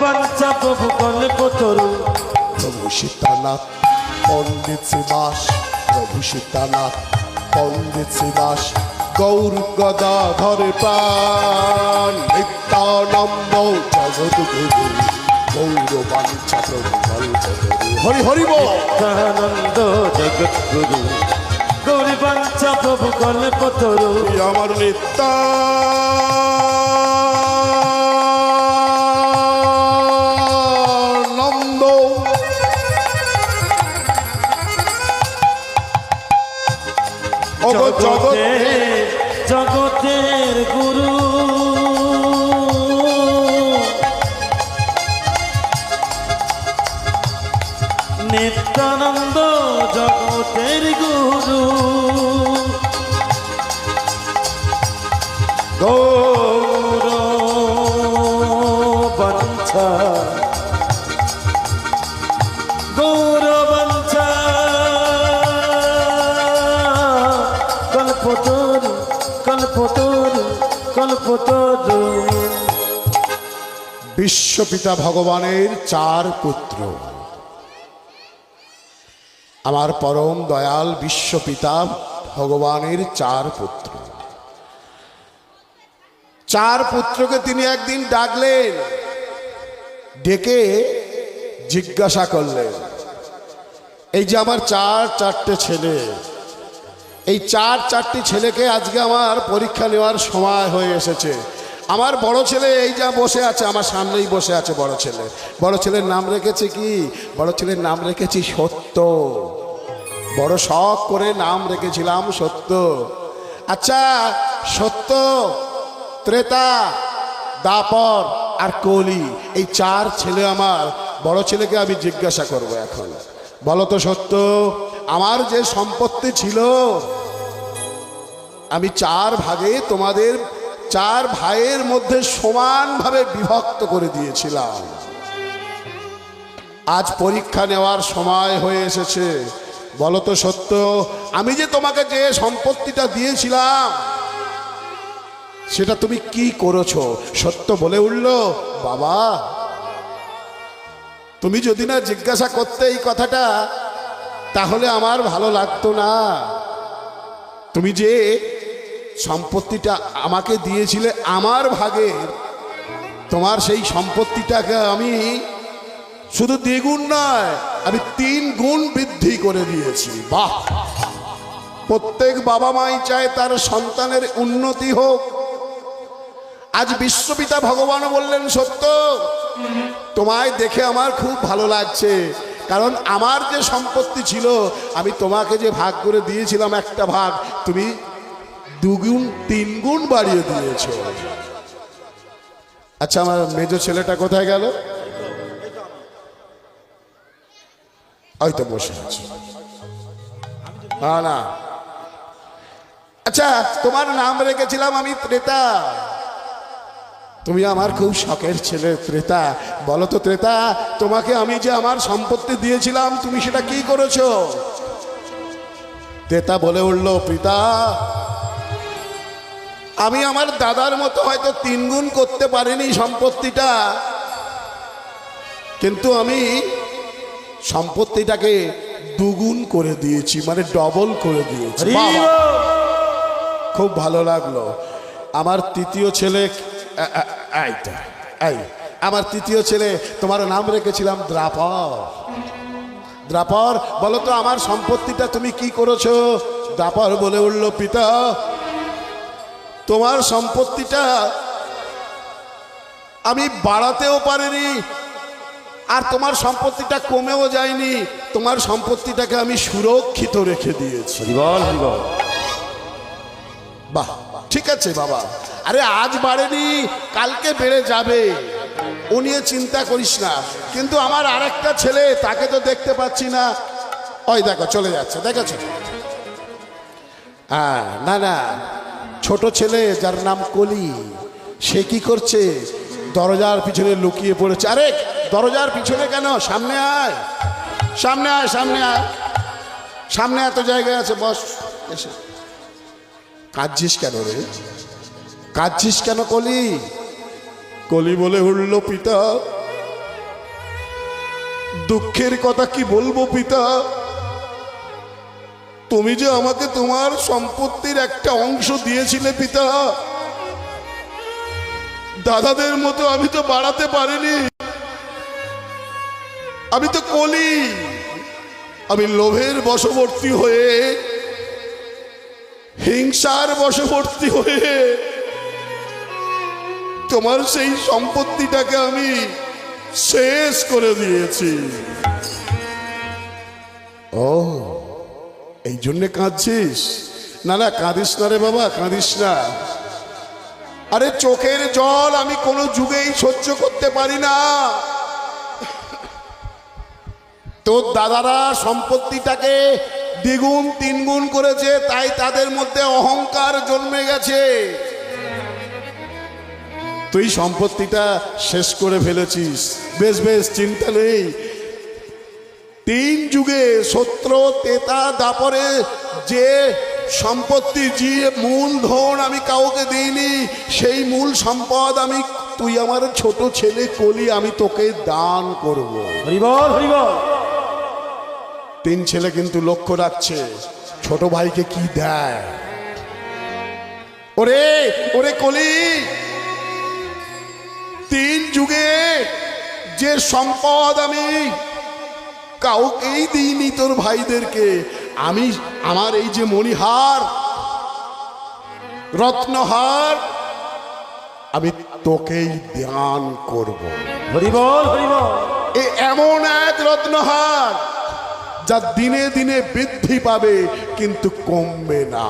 বাঞ্ছা প্রভু কল্পতরু প্রভু সীতানাথ পণ্ডিত শিবাস প্রভু সীতানাথ পণ্ডিত শিবাস গৌর গদাধর প্রাণ নিত্যানন্দ জগৎ গুরু গৌর বাঞ্ছা প্রভু। কল্পতরু হরি হরি বল। আনন্দ জগৎ গুরু গৌরী বাঞ্ছা প্রভু কল্পতরু এই আমার নিত্যানন্দ জগতে জগতের গুরু। নিত্যানন্দ জগতের গুরু। গৌর বঞ্ছা। গৌর বিশ্বপিতা ভগবানের চার পুত্র। আমার পরম দয়াল বিশ্বপিতা ভগবানের চার পুত্র। চার পুত্রকে তিনি একদিন ডাকলেন, ডেকে জিজ্ঞাসা করলেন, এই যে আমার চার, চারটে ছেলে এই চার, চারটি ছেলেকে আজকে আমার পরীক্ষা নেওয়ার সময় হয়ে এসেছে। আমার বড় ছেলে এই যা বসে আছে, আমার সামনেই বসে আছে বড় ছেলে। বড় ছেলের নাম রেখেছে কি? বড় ছেলের নাম রেখেছি সত্য। বড় শখ করে নাম রেখেছিলাম সত্য। আচ্ছা সত্য, ত্রেতা, দাপর আর কলি, এই চার ছেলে আমার। বড় ছেলেকে আমি জিজ্ঞাসা করব এখন। বলো তো সত্য। আমার যে সম্পত্তি ছিল, আমি চার ভাগে তোমাদের, চার ভাইয়ের মধ্যে সমানভাবে বিভক্ত করে দিয়েছিলাম। আজ পরীক্ষা নেওয়ার সময় হয়ে এসেছে। বলো তো সত্য, আমি যে তোমাকে যে সম্পত্তিটা দিয়েছিলাম, সেটা তুমি কি করেছ? সত্য বলে উঠল, বাবা, তুমি যদি না জিজ্ঞাসা করতে এই কথাটা তাহলে আমার ভালো লাগতো না। তুমি যে সম্পত্তিটা আমাকে দিয়েছিলে আমার ভাগের, তোমার সেই সম্পত্তিটাকে আমি শুধু দ্বিগুণ নয়, আমি তিন গুণ বৃদ্ধি করে দিয়েছি। বাহ! প্রত্যেক বাবা মাই চায় তার সন্তানের উন্নতি হোক। আজ বিশ্বপিতা ভগবান বললেন, সত্য, তোমায় দেখে আমার খুব ভালো লাগছে। কারণ আমার যে সম্পত্তি ছিল, আমি তোমাকে যে ভাগ করে দিয়েছিলাম একটা ভাগ, তুমি দুগুণ তিন গুণ বাড়িয়ে দিয়েছ। আচ্ছা আমার মেজো ছেলেটা কোথায় গেল? হয়তো বসে আছে। না। আচ্ছা তোমার নাম রেখেছিলাম আমি ত্রেতা। তুমি আমার খুব শখের ছেলে ত্রেতা। বলো তো ত্রেতা তোমাকে আমি যে আমার সম্পত্তি দিয়েছিলাম তুমি সেটা কি করেছ? ত্রেতা বলে উঠল পিতা আমি আমার দাদার মতো হয়তো তিন গুণ করতে পারিনি সম্পত্তিটা। কিন্তু আমি সম্পত্তিটাকে দুগুণ করে দিয়েছি মানে ডবল করে দিয়েছি। খুব ভালো লাগল। আমার তৃতীয় ছেলে আ- আ- এইটা, এই আমার তৃতীয় ছেলে তোমার নাম রেখেছিলাম দ্রাপর। দ্রাপর বলো তো আমার সম্পত্তিটা তুমি কি করেছ? দ্রাপর বলে উঠল পিতা তোমার সম্পত্তিটা আমি বাড়াতেও পারিনি আর তোমার সম্পত্তিটা কমেও যায়নি। তোমার সম্পত্তিটাকে আমি সুরক্ষিত রেখে দিয়েছি। বাহ ঠিক আছে বাবা। আরে আজ বাড়েনি, কালকে বেড়ে যাবে। ও নিয়ে চিন্তা করিস না। কিন্তু আমার আরেকটা ছেলে, তাকে তো দেখতে পাচ্ছি না। ওই দেখো, চলে যাচ্ছে, দেখেছ? হ্যাঁ না না, ছোট ছেলে যার নাম কলি, সে কি করছে? দরজার পিছনে লুকিয়ে পড়েছে। আরে, দরজার পিছনে কেন? সামনে আয়। সামনে আয় সামনে আয়। সামনে এত জায়গায় আছে, বস, এসে। কাঁদছিস কেন রে? কাঁদছিস কেন কলি? কলি বলে উঠল, পিতা, দুঃখের কথা কি বলব, পিতা? তুমি যে আমাকে তোমার সম্পত্তির একটা অংশ দিয়েছিলে, পিতা, দাদাদের মতো আমি তো বাড়াতে পারিনি। আমি তো কলি। আমি লোভের বশবর্তী হয়ে, হিংসার বশবর্তী হয়ে তোমার সেই সম্পত্তিটাকে আমি শেষ করে দিয়েছি। ও, এই জন্যে কাঁদছিস? না না, কাঁদিস না রে বাবা, কাঁদিস না। আরে, চোখের জল আমি কোনো যুগেই সহ্য করতে পারি না। তোর দাদারা সম্পত্তিটাকে দ্বিগুণ, তিনগুণ করেছে, তাই তাদের মধ্যে অহংকার জন্মে গেছে। তুই সম্পত্তিটা শেষ করে ফেলেছিস। বেশ বেশ চিন্তা নেই। তিন যুগে সত্র তেতা দাপরে যে সম্পত্তি যে মূল ধন আমি কাউকে দিইনি সেই মূল সম্পদ আমি তুই আমার ছোট ছেলে কলি আমি তোকে দান করব। তিন ছেলে কিন্তু লক্ষ্য রাখছে ছোট ভাইকে কি দেয়? ওরে ওরে কলি! তিন যুগে যে সম্পদ আমি কাউকেই দিইনি তোর ভাইদেরকে আমি আমার এই যে মণিহার রত্নহার আমি তোকেই দান করব। হরিবল হরিবল এ এমন এক রত্নহার যা দিনে দিনে বৃদ্ধি পাবে কিন্তু কমবে না।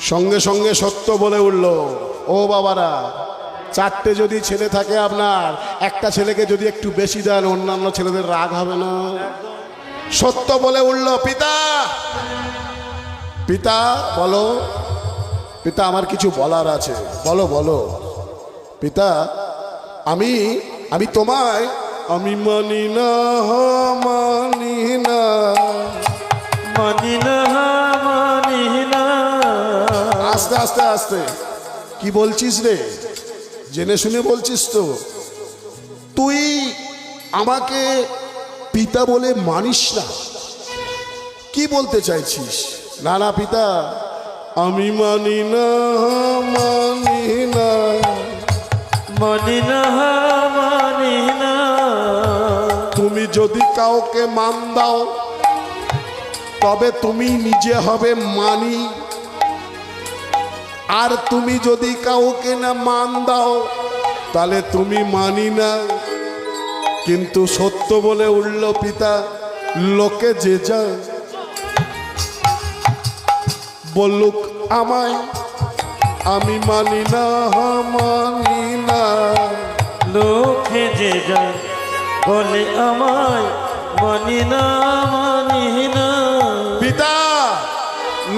সঙ্গে সঙ্গে সত্য বলে উঠল ও বাবারা চারটে যদি ছেলে থাকে আপনার একটা ছেলেকে যদি একটু বেশি দেন অন্যান্য ছেলেদের রাগ হবে না। সত্য বলে উঠল পিতা পিতা বলো পিতা আমার কিছু বলার আছে। বলো বলো পিতা আমি আমি তোমায় আমি মানি না মানি না মানি না মানি না। আস্তে আস্তে আস্তে। কি বলছিস রে? জেনে শুনে বলছিস তো। তুই আমাকে পিতা বলে মানিস না। কি বলতে চাইছিস? না না পিতা। আমি মানি না মানি না। মানি না মানি না। তুমি যদি কাউকে মান দাও তবে তুমি নিজে হবে মানি। আর তুমি যদি কাউকে না মান দাও, তাহলে তুমি মানি না। কিন্তু সত্য বলে উঠল পিতা, লোকে যে যা বলুক আমায়, আমি মানি না মানি না। লোকে যে যায় বলে আমায়, মানি না মানি না।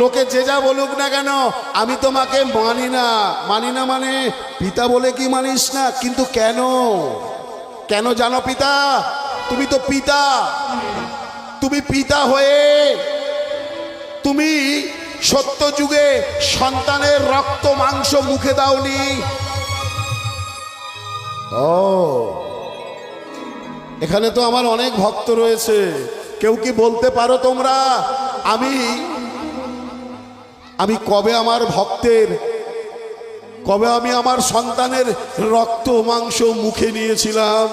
লোকে যে যা বলুক না কেন, আমি তোমাকে মানি না। মানি না মানে পিতা বলে কি মানিস না, কিন্তু কেন? কেন জানো পিতা? তুমি তো পিতা। তুমি পিতা হয়ে, তুমি সত্য যুগে সন্তানের রক্ত, মাংস মুখে দাওনি। ও। এখানে তো আমার অনেক ভক্ত রয়েছে। কেউ কি বলতে পারো তোমরা? আমি আমি কবে আমার ভক্তের, কবে আমি আমার সন্তানের রক্ত, মাংস মুখে নিয়েছিলাম?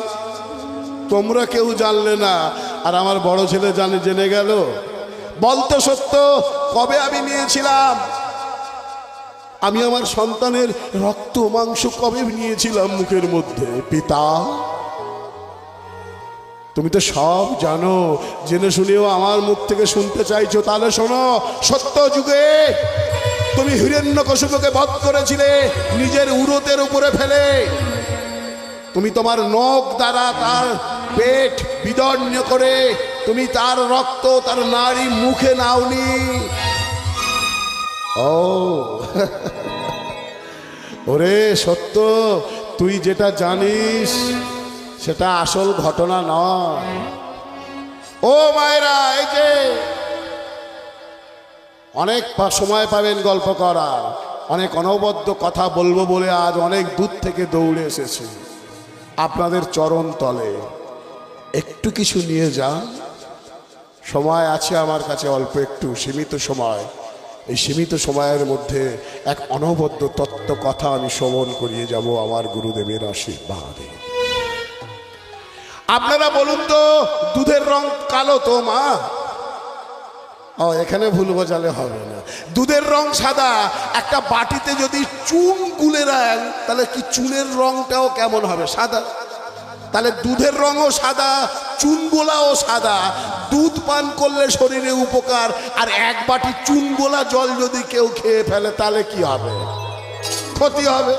তোমরা কেউ জানলে না। আর আমার বড় ছেলে জানে, জেনে গেল। বলতো সত্য, কবে আমি নিয়েছিলাম? আমি আমার সন্তানের রক্ত, মাংস কবে নিয়েছিলাম মুখের মধ্যে? পিতা? তুমি তো সব জানো। জেনে শুনেও আমার মুখ থেকে শুনতে চাইছো। তাহলে শোনো, সত্য যুগে তুমি হিরণ্য কশুপকে বধ করেছিলে, নিজের উরতের উপরে ফেলে। তুমি তোমার নখ দ্বারা তার পেট বিদর্ণ করে, তুমি তার রক্ত, তার নারী মুখে নাওনি। ও। ওরে সত্য, তুই যেটা জানিস সেটা আসল ঘটনা নয়। ও মায়েরা, এই যে অনেক সময় পাবেন গল্প করা অনেক অনবদ্য কথা বলব বলে আজ অনেক দূর থেকে দৌড়ে এসেছে। আপনাদের চরণ তলে। একটু কিছু নিয়ে যান। সময় আছে আমার কাছে অল্প একটু, সীমিত সময়। এই সীমিত সময়ের মধ্যে এক অনবদ্য তত্ত্ব কথা আমি শ্রবণ করিয়ে যাব আমার গুরুদেবের আশীর্বাদে। আপনারা বলুন তো, দুধের রং কালো তো, মা? ও, এখানে ভুল বোঝালে হবে না। দুধের রং সাদা, একটা বাটিতে যদি চুন গুলে দেন, তাহলে কি চুনের রংটাও কেমন হবে? সাদা। তাহলে দুধের রঙও সাদা, চুন গোলাও সাদা। দুধ পান করলে শরীরে উপকার, আর এক বাটি চুন গোলা জল যদি কেউ খেয়ে ফেলে, তাহলে কি হবে? ক্ষতি হবে।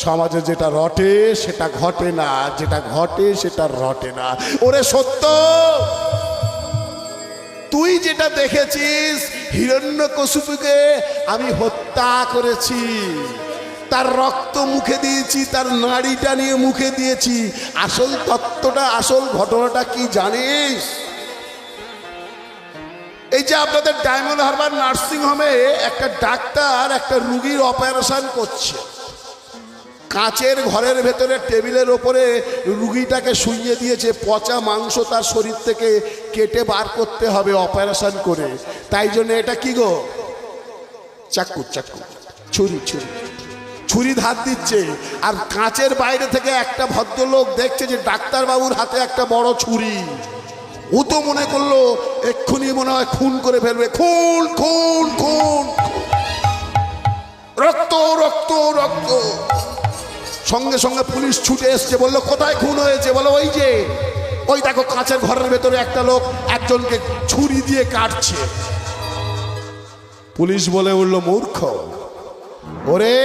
সমাজে যেটা রটে, সেটা ঘটে না। যেটা ঘটে, সেটা রটে না। ওরে সত্য! তুই যেটা দেখেছিস হিরণ্য হিরণ্যকশুপুকে আমি হত্যা করেছি। তার রক্ত মুখে দিয়েছি, তার নাড়িটা নিয়ে মুখে দিয়েছি। আসল তত্ত্বটা, আসল ঘটনাটা কি জানিস? এই যে আপনাদের ডায়মন্ড হারবার নার্সিং হোমে একটা ডাক্তার, একটা রুগীর অপারেশন করছে। কাঁচের ঘরের ভেতরে টেবিলের ওপরে রুগীটাকে শুইয়ে দিয়েছে, পচা মাংস তার শরীর থেকে কেটে বার করতে হবে অপারেশন করে। তাই জন্য এটা কি গো? চাকু চাকু, ছুরি ছুরি। ছুরি ধার দিচ্ছে। আর কাঁচের বাইরে থেকে একটা ভদ্রলোক দেখছে যে ডাক্তারবাবুর হাতে একটা বড় ছুরি। ও তো মনে করল এক্ষুনি মনে হয় খুন করে ফেলবে। খুন খুন খুন। রক্ত রক্ত রক্ত। সঙ্গে সঙ্গে পুলিশ ছুটে এসছে বলল কোথায় খুন হয়েছে? বলো ওই যে ওই দেখো কাঁচের ঘরের ভেতরে একটা লোক একজনকে ছুরি দিয়ে কাটছে। পুলিশ বলে উঠল মূর্খ ওরে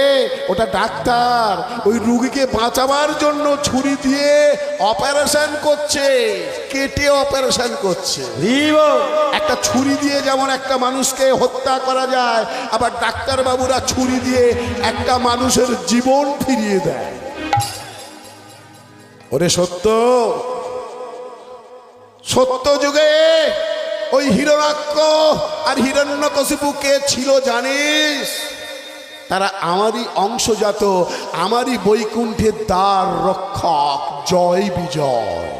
ওটা ডাক্তার ওই রুগীকে বাঁচাবার জন্য ছুরি দিয়ে অপারেশন করছে কেটে অপারেশন করছে। একটা ছুরি দিয়ে যেমন একটা মানুষকে হত্যা করা যায় আবার ডাক্তার বাবুরা ছুরি দিয়ে একটা মানুষের জীবন ফিরিয়ে দেয়। ওরে সত্য। সত্য যুগে ওই হিরণাক্ষ আর হিরণ্যকশিপু কে ছিল, জানিস? তারা আমারই অংশজাত, আমারই বৈকুণ্ঠের দ্বার রক্ষক, জয় বিজয়।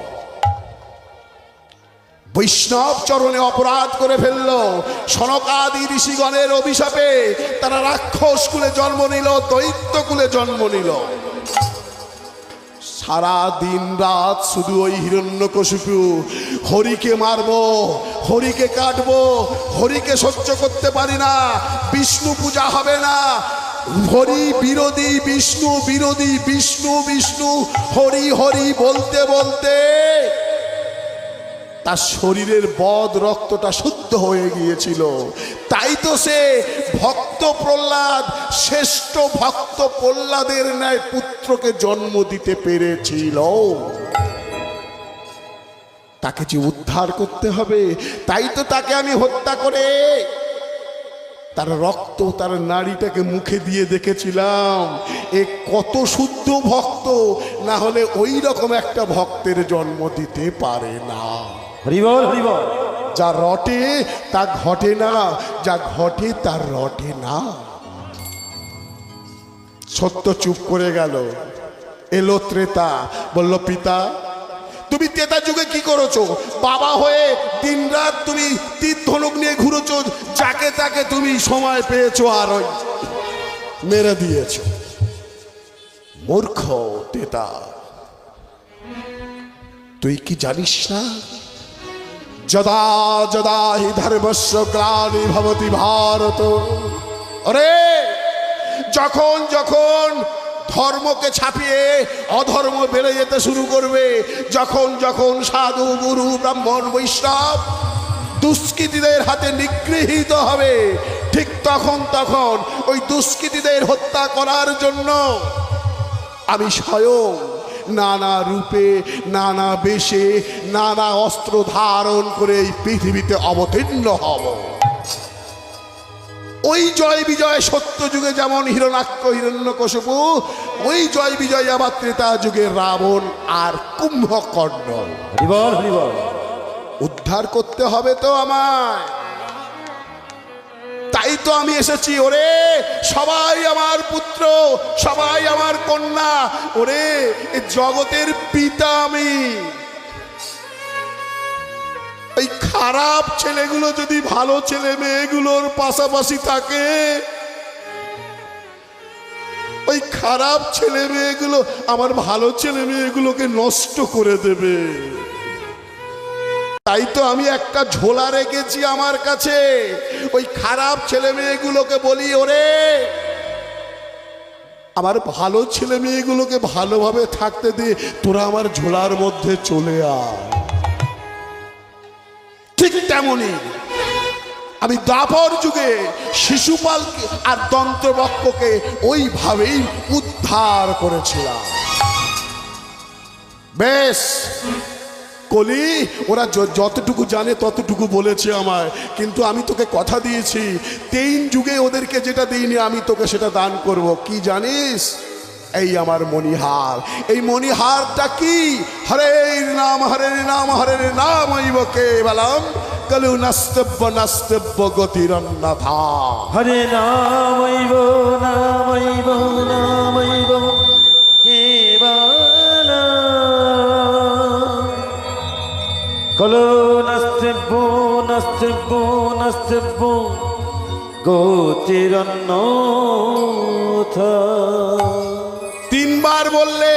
বৈষ্ণব চরণে অপরাধ করে ফেলল, সনকাদি ঋষিগণের অভিশাপে তারা রাক্ষস কুলে জন্ম নিল, দৈত্য কুলে জন্ম নিল। সারা দিন রাত শুধু ওই হিরণ্যকশিপু। হরিকে মারব, হরিকে কাটব, হরিকে সহ্য করতে পারি না, বিষ্ণু পূজা হবে না। হরি বিরোধী বিষ্ণু বিরোধী বিষ্ণু বিষ্ণু, হরি হরি বলতে বলতে তার শরীরের বদ রক্তটা শুদ্ধ হয়ে গিয়েছিল। তাই তো সে ভক্ত প্রহ্লাদ, শ্রেষ্ঠ ভক্ত প্রহ্লাদের ন্যায় পুত্রকে জন্ম দিতে পেরেছিল। তাকে যে উদ্ধার করতে হবে, তাই তো তাকে আমি হত্যা করে তার রক্ত, তার নাড়িটাকে মুখে দিয়ে দেখেছিলাম। এ কত শুদ্ধ ভক্ত, না হলে ওই রকম একটা ভক্তের জন্ম দিতে পারে না। হরিবল। হরিবল যা রটে, তা ঘটে না। যা ঘটে, তা রটে না। সত্য চুপ করে গেল। এলো ত্রেতা, বলল, পিতা, তুমি তেতা যুগে কি করেছ? বাবা হয়ে দিনরাত তুমি তীর ধনুক নিয়ে ঘুরেছো, যাকে তাকে তুমি সময় পেয়েছ আর ওই মেরে দিয়েছ। মূর্খ তেতা তুই কি জানিস না যদা যদা হি ধর্মস্য গ্লানি ভবতি ভারত। অরে যখন যখন ধর্মকে ছাপিয়ে অধর্ম বেড়ে যেতে শুরু করবে, যখন যখন সাধু, গুরু, ব্রাহ্মণ, বৈষ্ণব দুষ্কৃতীদের হাতে নিগৃহীত হবে, ঠিক তখন তখন ওই দুষ্কৃতীদের হত্যা করার জন্য আমি স্বয়ং নানা রূপে, নানা বেশে নানা অস্ত্র ধারণ করে এই পৃথিবীতে অবতীর্ণ হব। ওই জয় বিজয় সত্য যুগে যেমন হিরণাক্ষ হিরণ্যকশপু ওই জয় বিজয় আবার ত্রেতা যুগে রাবণ আর কুম্ভকর্ণ। উদ্ধার করতে হবে তো আমায়। তাই তো আমি এসেছি ওরে সবাই আমার পুত্র সবাই আমার কন্যা ওরে জগতের পিতা আমি। খারাপ ছেলেগুলো যদি ভালো ছেলে মেয়েগুলোর পাশাপাশি থাকে, ওই খারাপ ছেলে মেয়েগুলো আমার ভালো ছেলে মেয়েগুলোকে নষ্ট করে দেবে। তাই তো আমি একটা ঝোলা রেখেছি আমার কাছে। ওই খারাপ ছেলে মেয়েগুলোকে বলি, ওরে, আমার ভালো ছেলে মেয়েগুলোকে ভালোভাবে থাকতে দিয়ে তোরা আমার ঝোলার মধ্যে চলে আয়। তেমনই। আমি দাপর যুগে শিশুপাল আর দন্ত্রবক্ষকে ওইভাবেই উদ্ধার করেছিলাম। বেশ, কলি, ওরা যতটুকু জানে ততটুকু বলেছে আমায়, কিন্তু আমি তোকে কথা দিয়েছি তিন যুগে ওদেরকে যেটা দিইনি, আমি তোকে সেটা দান করব, কি জানিস? এই আমার মণিহার, এই মণিহারটা কি? হরে নাম হরে নাম হরে নাম ইব কেবলম কলু নস্তব্য নস্তব্য গতিরন্নথা হরে নামৈব নামৈব নামৈব কেবল কলো নস্তিব্য নস্তিব্য নস্তিব্য গোতিরন্ন তিনবার বললে